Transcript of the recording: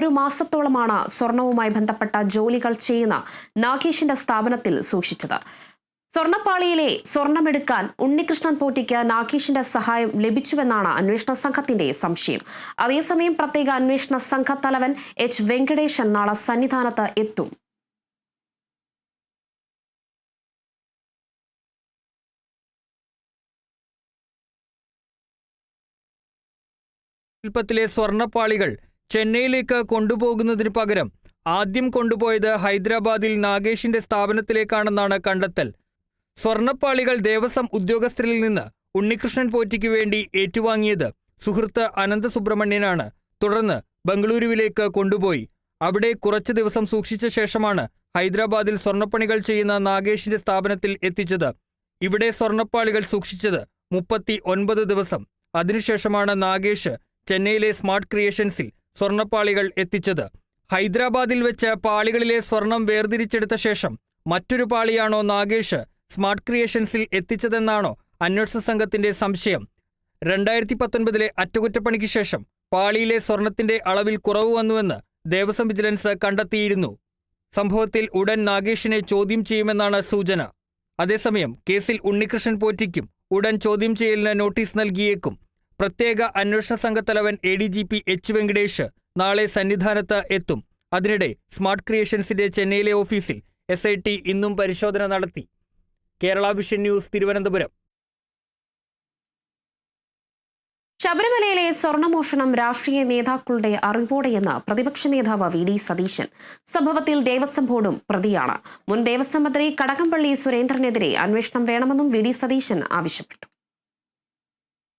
ഒരു മാസത്തോളമാണ് സ്വർണവുമായി ബന്ധപ്പെട്ട ജോലികൾ ചെയ്യുന്ന നാഗേഷിന്റെ സ്ഥാപനത്തിൽ സൂക്ഷിച്ചത്. സ്വർണപ്പാളിയിലെ സ്വർണമെടുക്കാൻ ഉണ്ണികൃഷ്ണൻ പോറ്റിക്ക് നാഗേഷിന്റെ സഹായം ലഭിച്ചുവെന്നാണ് അന്വേഷണ സംഘത്തിന്റെ സംശയം. അതേസമയം പ്രത്യേക അന്വേഷണ സംഘത്തലവൻ എച്ച് വെങ്കടേശൻ നാളെ സന്നിധാനത്ത് എത്തും. ശില്പത്തിലെ സ്വർണപ്പാളികൾ ചെന്നൈയിലേക്ക് കൊണ്ടുപോകുന്നതിന് പകരം ആദ്യം കൊണ്ടുപോയത് ഹൈദരാബാദിൽ നാഗേഷിന്റെ സ്ഥാപനത്തിലേക്കാണെന്നാണ് കണ്ടെത്തൽ. സ്വർണപ്പാളികൾ ദേവസ്വം ഉദ്യോഗസ്ഥരിൽ നിന്ന് ഉണ്ണികൃഷ്ണൻ പോറ്റിക്ക് വേണ്ടി ഏറ്റുവാങ്ങിയത് സുഹൃത്ത് അനന്ത സുബ്രഹ്മണ്യനാണ് തുടർന്ന് ബംഗളൂരുവിലേക്ക് കൊണ്ടുപോയി. അവിടെ കുറച്ചു ദിവസം സൂക്ഷിച്ച ശേഷമാണ് ഹൈദരാബാദിൽ സ്വർണപ്പണികൾ ചെയ്യുന്ന നാഗേഷിന്റെ സ്ഥാപനത്തിൽ എത്തിച്ചത്. ഇവിടെ സ്വർണപ്പാളികൾ സൂക്ഷിച്ചത് മുപ്പത്തി ഒൻപത് ദിവസം. അതിനുശേഷമാണ് നാഗേഷ് ചെന്നൈയിലെ സ്മാർട്ട് ക്രിയേഷൻസിൽ സ്വർണപ്പാളികൾ എത്തിച്ചത്. ഹൈദരാബാദിൽ വെച്ച് പാളികളിലെ സ്വർണം വേർതിരിച്ചെടുത്ത ശേഷം മറ്റൊരു പാളിയാണോ നാഗേഷ് സ്മാർട്ട് ക്രിയേഷൻസിൽ എത്തിച്ചതെന്നാണോ അന്വേഷണ സംഘത്തിന്റെ സംശയം. രണ്ടായിരത്തി പത്തൊൻപതിലെ അറ്റകുറ്റപ്പണിക്ക് ശേഷം പാളിയിലെ സ്വർണത്തിന്റെ അളവിൽ കുറവ് വന്നുവെന്ന് ദേവസ്വം വിജിലൻസ് കണ്ടെത്തിയിരുന്നു. സംഭവത്തിൽ ഉടൻ നാഗേഷിനെ ചോദ്യം ചെയ്യുമെന്നാണ് സൂചന. അതേസമയം കേസിൽ ഉണ്ണികൃഷ്ണൻ പോറ്റിക്കും ഉടൻ ചോദ്യം ചെയ്യലിന് നോട്ടീസ് നൽകിയേക്കും. പ്രത്യേക അന്വേഷണ സംഘത്തലവൻ A D G P H Venkatesh നാളെ സന്നിധാനത്ത് എത്തും. അതിനിടെ സ്മാർട്ട് ക്രിയേഷൻസിന്റെ ചെന്നൈയിലെ ഓഫീസിൽ എസ് ഐ ടി ഇന്നും പരിശോധന നടത്തി. Kerala vision news Thiruvananthapuram. ശബരിമലയിലെ സ്വർണമോഷണം രാഷ്ട്രീയ നേതാക്കളുടെ അറിവോടെയെന്ന് പ്രതിപക്ഷ നേതാവ് വി ഡി സതീശൻ. സംഭവത്തിൽ ദേവസ്വം ബോർഡും പ്രതിയാണ്. മുൻ ദേവസ്വം മന്ത്രി കടകംപള്ളി സുരേന്ദ്രനെതിരെ അന്വേഷണം വേണമെന്നും വി ഡി സതീശൻ ആവശ്യപ്പെട്ടു.